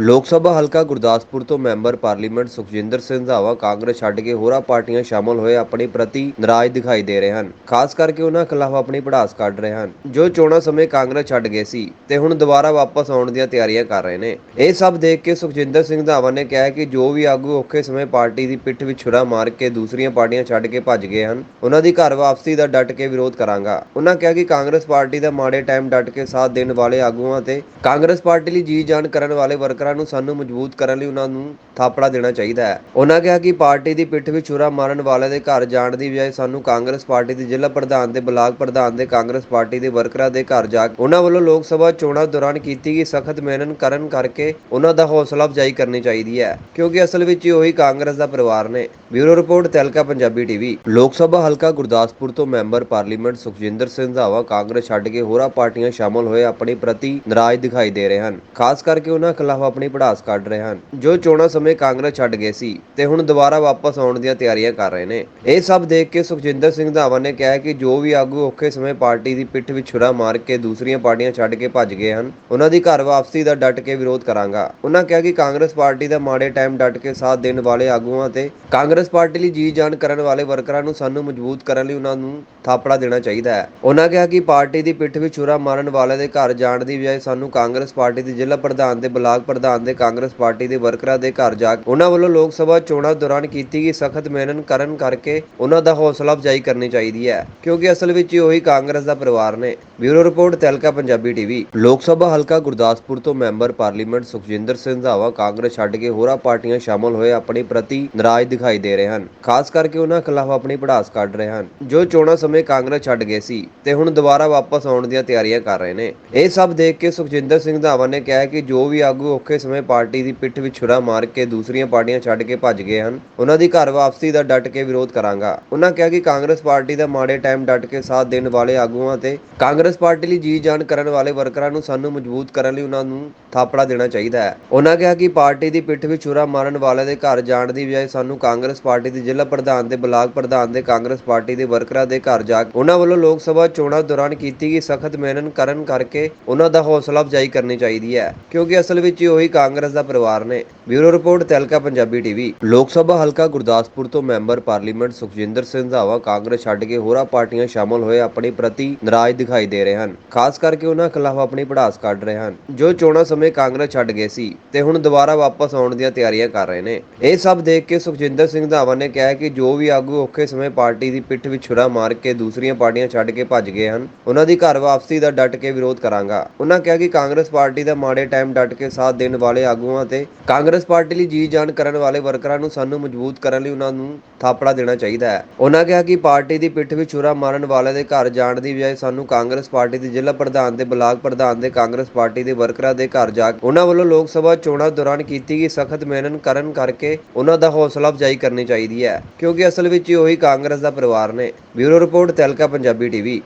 ਲੋਕ ਸਭਾ ਹਲਕਾ ਗੁਰਦਾਸਪੁਰ ਤੋਂ ਮੈਂਬਰ ਪਾਰਲੀਮੈਂਟ ਸੁਖਜਿੰਦਰ ਸਿੰਘ ਰੰਧਾਵਾ ਕਾਂਗਰਸ ਛੱਡ ਕੇ ਹੋਰਾਂ ਪਾਰਟੀਆਂ ਸ਼ਾਮਲ ਹੋਏ ਆਪਣੇ ਪ੍ਰਤੀ ਨਾਰਾਜ਼ ਦਿਖਾਈ ਦੇ ਰਹੇ ਹਨ। ਖਾਸ ਕਰਕੇ ਉਹਨਾਂ ਖਿਲਾਫ ਆਪਣੀ ਪੜਾਸ ਕੱਢ ਰਹੇ ਹਨ। ਜੋ ਚੋਣਾਂ ਸਮੇਂ ਕਾਂਗਰਸ ਛੱਡ ਗਏ ਸੀ ਤੇ ਹੁਣ ਦੁਬਾਰਾ ਵਾਪਸ ਆਉਣ ਦੀਆਂ ਤਿਆਰੀਆਂ ਕਰ ਰਹੇ ਨੇ। ਇਹ ਸਭ ਦੇਖ ਕੇ ਸੁਖਜਿੰਦਰ ਸਿੰਘ ਰੰਧਾਵਾ ਨੇ ਕਿਹਾ ਕਿ ਜੋ ਵੀ ਆਗੂ ਔਖੇ ਸਮੇਂ ਪਾਰਟੀ ਦੀ ਪਿੱਠ ਵਿੱਚ ਛੁਰਾ ਮਾਰ ਕੇ ਦੂਸਰੀਆਂ ਪਾਰਟੀਆਂ ਛੱਡ ਕੇ ਭੱਜ ਗਏ ਹਨ, ਉਹਨਾਂ ਦੀ ਘਰ ਵਾਪਸੀ ਦਾ ਡਟ ਕੇ ਵਿਰੋਧ ਕਰਾਂਗਾ। ਉਹਨਾਂ ਕਿਹਾ ਕਿ ਕਾਂਗਰਸ ਪਾਰਟੀ ਦਾ ਮਾੜੇ ਟਾਈਮ ਡਟ ਕੇ ਸਾਥ ਦੇਣ ਵਾਲੇ ਆਗੂਆਂ ਤੇ ਕਾਂਗਰਸ ਪਾਰਟੀ ਲਈ ਜੀ ਜਾਨ ਕਰਨ ਵਾਲੇ ਵਰਕਰ ਨੂੰ ਸਾਨੂੰ ਮਜ਼ਬੂਤ ਕਰਨ ਲਈ ਉਹਨਾਂ ਨੂੰ ਥਾਪੜਾ ਦੇਣਾ ਚਾਹੀਦਾ ਹੈ। ਉਹਨਾਂ ਕਿਹਾ ਕਿ ਪਾਰਟੀ ਦੀ ਪਿੱਠ ਵਿੱਚ ਛੁਰਾ ਮਾਰਨ ਵਾਲੇ ਦੇ ਘਰ ਜਾਣ ਦੀ ਬਜਾਏ ਸਾਨੂੰ ਕਾਂਗਰਸ ਪਾਰਟੀ ਦੇ ਜ਼ਿਲ੍ਹਾ ਪ੍ਰਧਾਨ ਦੇ ਬਲਾਕ ਪ੍ਰਧਾਨ ਦੇ ਕਾਂਗਰਸ ਪਾਰਟੀ ਦੇ ਵਰਕਰਾਂ ਦੇ ਘਰ ਜਾ ਕੇ ਉਹਨਾਂ ਵੱਲੋਂ ਲੋਕ ਸਭਾ ਚੋਣਾਂ ਦੌਰਾਨ ਕੀਤੀ ਗਈ ਸਖਤ ਮਿਹਨਤ ਕਰਨ ਕਰਕੇ ਉਹਨਾਂ ਦਾ ਹੌਸਲਾ ਅਫਜ਼ਾਈ ਕਰਨੀ ਚਾਹੀਦੀ ਹੈ, ਕਿਉਂਕਿ ਅਸਲ ਵਿੱਚ ਉਹੀ ਕਾਂਗਰਸ ਦਾ ਪਰਿਵਾਰ ਨੇ। Bureau report Tehelka Punjabi TV. Lok Sabha ਹਲਕਾ ਗੁਰਦਾਸਪੁਰ ਤੋਂ ਮੈਂਬਰ ਪਾਰਲੀਮੈਂਟ ਸੁਖਜਿੰਦਰ ਸਿੰਘ ਰੰਧਾਵਾ ਕਾਂਗਰਸ ਛੱਡ ਕੇ ਹੋਰਾਂ ਪਾਰਟੀਆਂ ਸ਼ਾਮਲ ਹੋਏ ਆਪਣੇ ਪ੍ਰਤੀ ਨਾਰਾਜ਼ ਦਿਖਾਈ ਦੇ ਰਹੇ ਹਨ। ਖਾਸ ਕਰਕੇ ਉਹਨਾਂ ਖਿਲਾਫ ਆਪਣੀ ਪੜਾਸ ਕੱਢ ਰਹੇ ਹਨ, ਜੋ ਚੋਣਾਂ ਸਮੇਂ ਕਾਂਗਰਸ ਛੱਡ ਗਏ ਸੀ ਤੇ ਹੁਣ ਦੁਬਾਰਾ ਵਾਪਸ ਆਉਣ ਦੀਆਂ ਤਿਆਰੀਆਂ ਕਰ ਰਹੇ ਨੇ। ਇਹ ਸਭ ਦੇਖ ਕੇ ਸੁਖਜਿੰਦਰ ਸਿੰਘ ਰੰਧਾਵਾ ਨੇ ਕਿਹਾ ਕਿ ਜੋ ਵੀ ਆਗੂ ਔਖੇ ਸਮੇਂ ਪਾਰਟੀ ਦੀ ਪਿੱਠ ਵਿੱਚ ਛੁਰਾ ਮਾਰ ਕੇ ਦੂਸਰੀਆਂ ਪਾਰਟੀਆਂ ਛੱਡ ਕੇ ਭੱਜ ਗਏ ਹਨ, ਉਹਨਾਂ ਦੀ ਘਰ ਵਾਪਸੀ ਦਾ ਡਟ ਕੇ ਵਿਰੋਧ ਕਰਾਂਗਾ। ਉਹਨਾਂ ਕਿਹਾ ਕਿ ਕਾਂਗਰਸ ਪਾਰਟੀ ਦਾ ਮਾੜੇ ਟਾਈਮ ਡਟ ਕੇ ਸਾਥ ਦੇਣ ਵਾਲੇ ਆਗੂਆਂ ਤੇ ਕਾਂਗਰਸ ਪਾਰਟੀ ਲਈ ਜੀ ਜਾਨ ਕਰਨ ਵਾਲੇ ਵਰਕਰਾਂ ਨੂੰ ਸਾਨੂੰ ਮਜ਼ਬੂਤ ਕਰਨ ਲਈ ਉਹਨਾਂ ਨੂੰ ਥਾਪੜਾ ਦੇਣਾ ਚਾਹੀਦਾ ਹੈ। ਉਹਨਾਂ ਕਿਹਾ ਕਿ ਪਾਰਟੀ ਦੀ ਪਿੱਠ ਵਿੱਚ ਛੁਰਾ ਮਾਰਨ ਵਾਲੇ ਦੇ ਘਰ ਜਾਣ ਦੀ ਬਜਾਏ ਸਾਨੂੰ ਕਾਂਗਰਸ ਪਾਰਟੀ ਦੇ ਜ਼ਿਲ੍ਹਾ ਪ੍ਰਧਾਨ ਦੇ ਬਲਾਕ ਪ੍ਰਧਾਨ ਦੇ ਕਾਂਗਰਸ ਪਾਰਟੀ ਦੇ ਵਰਕਰਾਂ ਦੇ ਘਰ ਜਾ ਉਹਨਾਂ ਵੱਲੋਂ ਲੋਕ ਸਭਾ ਚੋਣਾਂ ਦੌਰਾਨ ਕੀਤੀ ਗਈ ਸਖਤ ਮਿਹਨਤ ਕਰਨ ਕਰਕੇ ਉਹਨਾਂ ਦਾ ਹੌਸਲਾ ਅਫਜ਼ਾਈ ਕਰਨੀ ਚਾਹੀਦੀ ਹੈ, ਕਿਉਂਕਿ ਅਸਲ ਵਿੱਚ ਇਹ ਉਹੀ ਕਾਂਗਰਸ ਦਾ ਪਰਿਵਾਰ ਨੇ। Bureau report Tehelka Punjabi TV. Lok Sabha ਹਲਕਾ ਗੁਰਦਾਸਪੁਰ ਤੋਂ ਮੈਂਬਰ ਪਾਰਲੀਮੈਂਟ ਸੁਖਜਿੰਦਰ ਸਿੰਘ ਰੰਧਾਵਾ ਕਾਂਗਰਸ ਛੱਡ ਕੇ ਹੋਰਾਂ ਪਾਰਟੀਆਂ ਸ਼ਾਮਲ ਹੋਏ ਆਪਣੀ ਪ੍ਰਤੀ ਨਾਰਾਜ਼ ਦਿਖਾਈ ਦੇ ਰਹੇ ਹਨ। ਖਾਸ ਕਰਕੇ ਉਹਨਾਂ ਖਿਲਾਫ ਆਪਣੀ ਪੜਾਸ ਕੱਢ ਰਹੇ ਹਨ। ਜੋ ਚੋਣਾਂ ਸਮੇਂ ਕਾਂਗਰਸ ਛੱਡ ਗਏ ਸੀ ਤੇ ਹੁਣ ਦੁਬਾਰਾ ਵਾਪਸ ਆਉਣ ਦੀਆਂ ਤਿਆਰੀਆਂ ਕਰ ਰਹੇ ਨੇ। ਇਹ ਸਭ ਦੇਖ ਕੇ ਸੁਖਜਿੰਦਰ ਸਿੰਘ ਧਾਵਾ ਨੇ ਕਿਹਾ ਕਿ ਜੋ ਵੀ ਆਗੂ ਔਖੇ ਸਮੇਂ ਪਾਰਟੀ ਦੀ ਪਿੱਠ ਵਿੱਚ ਛੁਰਾ ਮਾਰ ਕੇ ਦੂਸਰੀਆਂ ਪਾਰਟੀਆਂ ਛੱਡ ਕੇ ਭੱਜ ਗਏ ਹਨ। ਉਹਨਾਂ ਦੀ ਘਰ ਵਾਪਸੀ ਦਾ ਡਟ ਕੇ ਵਿਰੋਧ ਕਰਾਂਗਾ। ਉਹਨਾਂ ਕਿਹਾ ਕਿ ਕਾਂਗਰਸ ਪਾਰਟੀ ਦਾ ਮਾੜੇ ਟਾਈਮ ਡਟ ਕੇ ਸਾਥ ਦੇਣ ਵਾਲੇ ਆਗੂਆਂ ਤੇ ਕਾਂਗਰਸ ਪਾਰਟੀ ਲਈ ਜੀ ਜਾਨ ਕਰਨ ਵਾਲੇ ਵਰਕਰਾਂ ਨੂੰ ਸਾਨੂੰ ਮਜ਼ਬੂਤ ਕਰਨ ਲਈ ਉਹਨਾਂ ਨੂੰ ਥਾਪੜਾ ਦੇਣਾ ਚਾਹੀਦਾ ਹੈ। ਉਹਨਾਂ ਕਿਹਾ ਕਿ ਪਾਰਟੀ ਦੀ ਪਿੱਠ ਵਿੱਚ ਛੁਰਾ ਮਾਰਨ ਵਾਲੇ ਦੇ ਘਰ ਜਾਣ ਦੀ ਬਜਾਏ ਸਾਨੂੰ ਕਾਂਗਰਸ ਪਾਰਟੀ ਦੇ ਜ਼ਿਲ੍ਹਾ ਪ੍ਰਧਾਨ ਤੇ ਬਲਾਕ ਪ੍ਰਧਾਨ ਦੇ ਕਾਂਗਰਸ ਪਾਰਟੀ ਦੇ ਵਰਕਰਾਂ ਦੇ ਘਰ ਜਾ ਕੇ ਉਹਨਾਂ ਵੱਲੋਂ ਲੋਕ ਸਭਾ ਚੋਣਾਂ ਦੌਰਾਨ ਕੀਤੀ ਗਈ ਸਖਤ ਮਿਹਨਤ ਕਰਨ ਕਰਕੇ ਉਹਨਾਂ ਦਾ ਹੌਸਲਾ ਅਫਜ਼ਾਈ ਕਰਨੀ ਚਾਹੀਦੀ ਹੈ। ਕਿਉਂਕਿ ਅਸਲ ਵਿੱਚ ਉਹੀ ਕਾਂਗਰਸ ਦਾ ਪਰਿਵਾਰ ਨੇ। Bureau report Tehelka Punjabi TV. Lok Sabha ਹਲਕਾ ਗੁਰਦਾਸਪੁਰ ਤੋਂ ਮੈਂਬਰ ਪਾਰਲੀਮੈਂਟ ਸੁਖਜਿੰਦਰ ਸਿੰਘ ਰੰਧਾਵਾ ਕਾਂਗਰਸ ਛੱਡ ਕੇ ਹੋਰਾਂ ਪਾਰਟੀਆਂ ਸ਼ਾਮਲ ਹੋਏ ਆਪਣੀ ਪ੍ਰਤੀ ਨਾਰਾਜ਼ ਦਿਖਾਈ ਦੇ ਰਹੇ ਹਨ। ਖਾਸ ਕਰਕੇ ਉਹਨਾਂ ਖਿਲਾਫ ਆਪਣੀ ਪੜਾਸ ਕੱਢ ਰਹੇ ਹਨ। ਜੋ ਚੋਣਾਂ ਸਮੇਂ ਕਾਂਗਰਸ ਛੱਡ ਗਏ ਸੀ ਤੇ ਹੁਣ ਦੁਬਾਰਾ ਵਾਪਸ ਆਉਣ ਦੀਆਂ ਤਿਆਰੀਆਂ ਕਰ ਰਹੇ ਨੇ। ਇਹ ਸਭ ਦੇਖ ਕੇ ਸੁਖਜਿੰਦਰ ਸਿੰਘ ਰੰਧਾਵਾ ਨੇ ਕਿਹਾ ਕਿ ਜੋ ਵੀ ਆਗੂ ਔਖੇ ਸਮੇਂ ਪਾਰਟੀ ਦੀ ਪਿੱਠ ਵਿੱਚ ਛੁਰਾ ਮਾਰ ਕੇ ਦੂਸਰੀਆਂ ਪਾਰਟੀਆਂ ਛੱਡ ਕੇ ਭੱਜ ਗਏ ਹਨ, ਉਹਨਾਂ ਦੀ ਘਰ ਵਾਪਸੀ ਦਾ ਡਟ ਕੇ ਵਿਰੋਧ ਕਰਾਂਗਾ। ਉਹਨਾਂ ਕਿਹਾ ਕਿ ਕਾਂਗਰਸ ਪਾਰਟੀ ਦਾ ਮਾੜੇ ਟਾਈਮ ਡਟ ਕੇ ਸਾਥ ਦੇਣ ਵਾਲੇ ਆਗੂਆਂ ਤੇ ਕਾਂਗਰਸ ਪਾਰਟੀ ਲਈ ਜੀ ਜਾਨ ਕਰਨ ਵਾਲੇ ਵਰਕਰਾਂ ਨੂੰ ਸਾਨੂੰ ਮਜ਼ਬੂਤ ਕਰਨ ਲਈ ਉਹਨਾਂ ਨੂੰ ਥਾਪੜਾ ਦੇਣਾ ਚਾਹੀਦਾ ਹੈ। ਉਹਨਾਂ ਕਿਹਾ ਕਿ ਪਾਰਟੀ ਦੀ ਪਿੱਠ ਵਿੱਚ ਛੁਰਾ ਮਾਰਨ ਵਾਲੇ ਦੇ ਘਰ ਜਾਣ ਦੀ ਬਜਾਏ ਸਾਨੂੰ ਕਾਂਗਰਸ ਪਾਰਟੀ ਦੇ ਜ਼ਿਲ੍ਹਾ ਪ੍ਰਧਾਨ ਦੇ ਬਲਾਕ ਪ੍ਰਧਾਨ ਦੇ ਕਾਂਗਰਸ ਪਾਰਟੀ ਦੇ ਵਰਕਰਾਂ ਦੇ ਘਰ ਜਾ ਕੇ ਉਹਨਾਂ ਵੱਲੋਂ ਲੋਕ ਸਭਾ ਚੋਣਾਂ ਦੌਰਾਨ ਕੀਤੀ ਗਈ ਸਖਤ ਮਿਹਨਤ ਕਰਨ ਕਰਕੇ ਉਹਨਾਂ ਦਾ ਹੌਸਲਾ ਅਫਜ਼ਾਈ ਕਰਨੀ ਚਾਹੀਦੀ ਹੈ। ਕਿਉਂਕਿ ਅਸਲ ਵਿੱਚ ਇਹ ਉਹੀ ਕਾਂਗਰਸ ਦਾ ਪਰਿਵਾਰ ਨੇ। Bureau report Tehelka Punjabi TV.